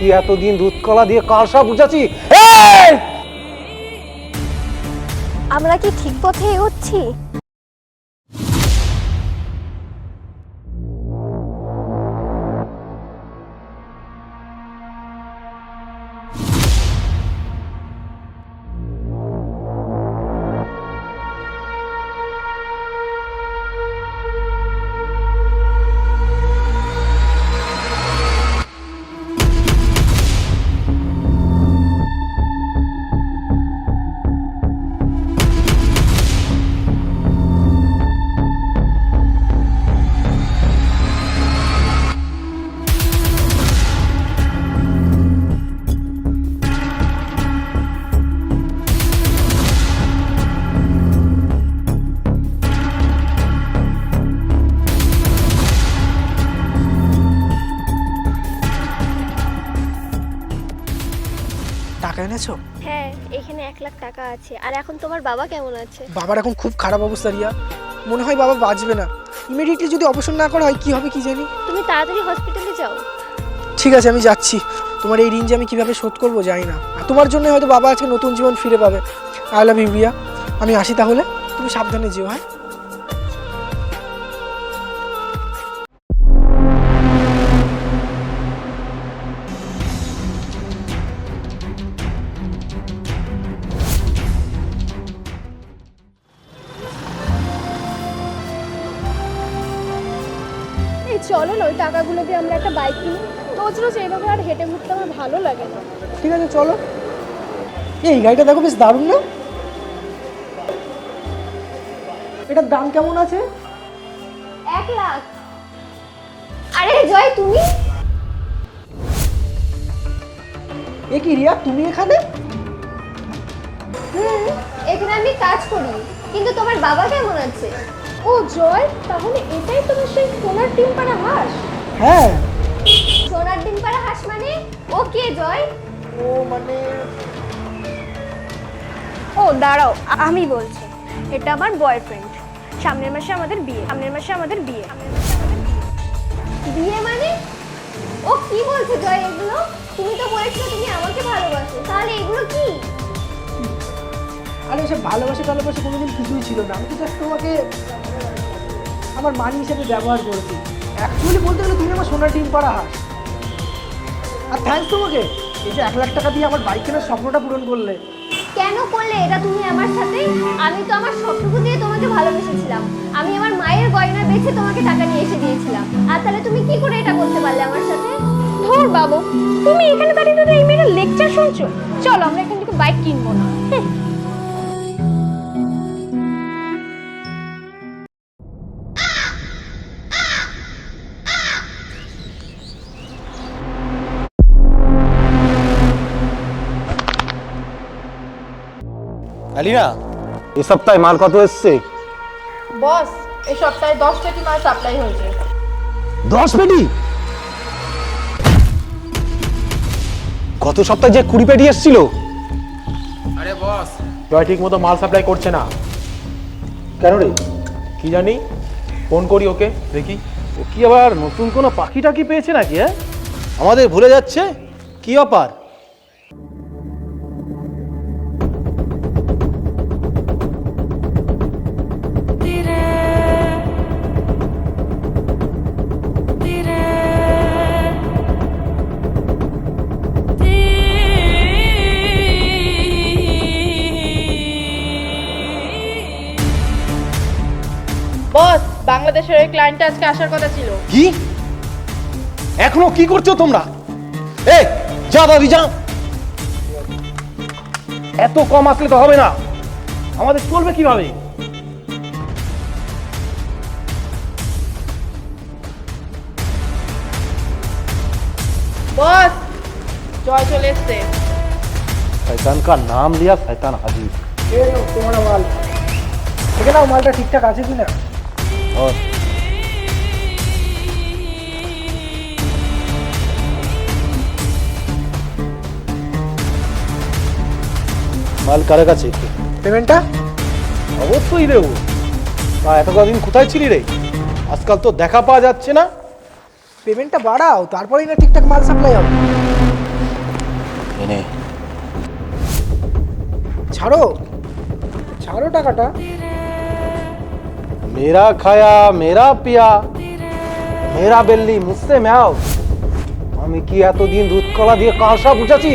কি এতদিন দুধ কলা দিয়ে কালসা বুঝাচ্ছি! আমরা কি ঠিক পথে এগোচ্ছি এনেছো? হ্যাঁ এখানে এক লাখ টাকা আছে। আর এখন তোমার বাবা কেমন আছে? বাবার এখন খুব খারাপ অবস্থা রিয়া। মনে হয় বাবা বাঁচবে না। ইমিডিয়েটলি যদি অপারেশন না করা হয় কি হবে কি জানি? তুমি তাড়াতাড়ি হসপিটালে যাও। ঠিক আছে আমি যাচ্ছি। তোমার এই ঋণ যে আমি কীভাবে শোধ করব জানি না। আর তোমার জন্য হয়তো বাবা আজকে নতুন জীবন ফিরে পাবে। I love you Riya. আমি আসি তাহলে। তুমি সাবধানে যেও হ্যাঁ? চলো না ওই টাকাগুলো দিয়ে আমরা একটা বাইক কিনি। রোজ রোজ এইভাবে আর হেঁটে ঘুরতে আমার ভালো লাগে না। ঠিক আছে চলো। এই গাড়িটা দেখো বেশ দারুণ না? এটার দাম কেমন আছে? এক লাখ। আরে জয় তুমি? এ কি রিয়া তুমি এখানে? হুম এখানে আমি কাজ করি কিন্তু তোমার বাবা কেমন আছে? ও জয় তাহলে এটাই তোমার সেই সোনার টিম পাড়া হাঁস? হ্যাঁ। সোনার ডিম পাড়া হাঁস মানে? ও কে জয়? ও মানে ও দাঁড়াও আমি বলছি এটা আমার বয়ফ্রেন্ড সামনের মাসে আমাদের বিয়ে সামনের মাসে আমাদের বিয়ে। বিয়ে মানে? ও কি বলছে জয় এগুলো? তুমি তো বলেছিলে তুমি আমাকে ভালোবাসো তাহলে এগুলো কি? আরে এসব ভালোবাসা টালোবাসা কোনোদিন কিছুই ছিল না। আমি তো জাস্ট তোমাকে আমার মানি হিসেবে ব্যবহার করেছি। অ্যাকচুয়ালি বলতে গেলে তুমি আমার সোনার ডিম পাড়া হাস। আর থ্যাঙ্কস তোমাকে। এই যে এক লাখ টাকা দিয়ে আমার বাইক কেনার স্বপ্নটা পূরণ করলে। কেন করলে এটা তুমি আমার সাথে? আমি তো আমার সবটুকু দিয়ে তোমাকে ভালোবেসেছিলাম। আমি আমার মায়ের গয়না বেচে তোমাকে টাকা নিয়ে এসে দিয়েছিলাম। আর তাহলে তুমি কি করে এটা করতে পারলে আমার সাথে? ধর বাবু তুমি এখানে দাঁড়িয়ে দাঁড়িয়ে এই মেয়ের লেকচার শুনছো? চলো আমরা এখান থেকে বাইক কিনবো না। আলিনা এ সপ্তাহে মাল কত এসছে? বস এই সপ্তাহে দশ পেটি মাল সাপ্লাই হয়েছে। দশ পেটি? গত সপ্তাহে যে কুড়ি পেটি এসছিল। আরে বস। জয় ঠিক মতো মাল সাপ্লাই করছে না। কেন রে? কি জানি? ফোন করি ওকে দেখি। ও কি আবার নতুন কোনো পাখি টাকি পেয়েছে নাকি হ্যাঁ? আমাদের ভুলে যাচ্ছে? কি ব্যাপার? বাংলাদেশের ওই ক্লায়েন্টটা আজকে আসার কথা ছিল। কি? এখনও কি করছ তোমরা? এ যা দাদি যা। এত কম আসলে তো হবে না। আমাদের চলবে কীভাবে? বস জয় চলে এসছে। শয়তান কা নাম লিয়া শয়তান হাজির। তোমার মাল। দেখে নাও মালটা ঠিকঠাক আছে কি না और মাল কারে কাছে? পেমেন্টটা? অবশ্যই দেবো। তা এত কদিন কোথায় ছিলি রে? আজকাল তো দেখা পাওয়া যাচ্ছে না। পেমেন্টটা বাড়াও তারপরেই না ঠিকঠাক মাল সাপ্লাই হবে। এনে ছাড়ো। ছাড়ো টাকাটা। মেরা খায়া মেরা পিয়া মেরা বেল্লি মুসে ম্যাও আমি কি এতদিন দুধ কলা দিয়ে কাঁসা বুঝাছি?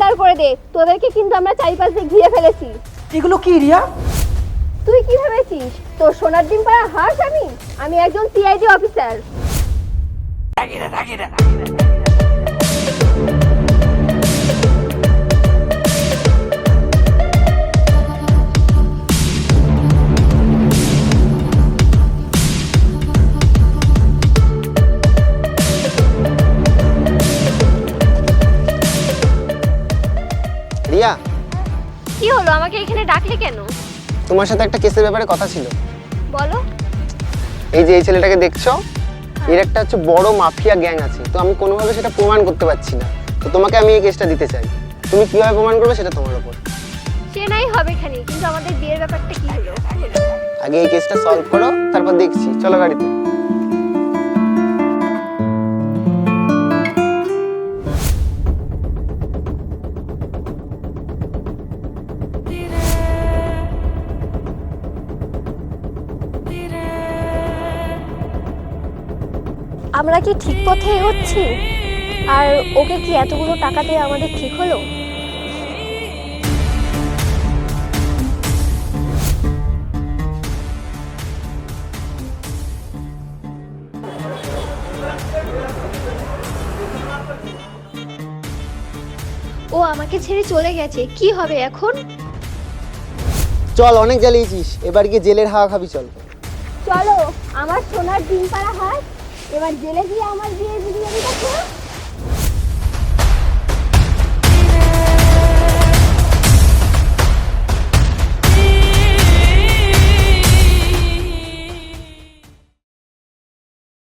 এই! করে দে। তোদেরকে কিন্তু আমরা চারিপাশে দিয়ে ঘিরে ফেলেছি। এগুলো কি রিয়া? তুই কি ভেবেছিস? তোর সোনার ডিম পাড়া হাস আমি? আমি একজন সিআইডি অফিসার কি হলো? আমাকে এখানে ডাকলে কেন? তোমার সাথে একটা কেসের ব্যাপারে কথা ছিল। বলো। এই যে এই ছেলেটাকে দেখছ এর একটা হচ্ছে বড় মাফিয়া গ্যাং আছে। তো আমি কোনোভাবে সেটা প্রমাণ করতে পারছি না। তো তোমাকে আমি এই কেসটা দিতে চাই। তুমি কীভাবে প্রমাণ করবে সেটা তোমার উপর। সে নাই হবে খানি কিন্তু আমাদের বিয়ের ব্যাপারটা কি হলো? আগে এই কেসটা সলভ করো তারপর দেখছি। চলো গাড়িতে। আমরা কি ঠিক পথে এগোচ্ছি? আর ওকে কি এতগুলো টাকা দিয়ে আমাদের ঠিক হলো? ও আমাকে ছেড়ে চলে গেছে। কি হবে এখন? চল অনেক জ্বালিয়েছিস। এবার গিয়ে জেলের হাওয়া খাবি চল। চলো আমার সোনার ডিম পাড়া হাত। এবার জেলে গিয়ে আমার বিয়ে বিরিয়ানি দেখো।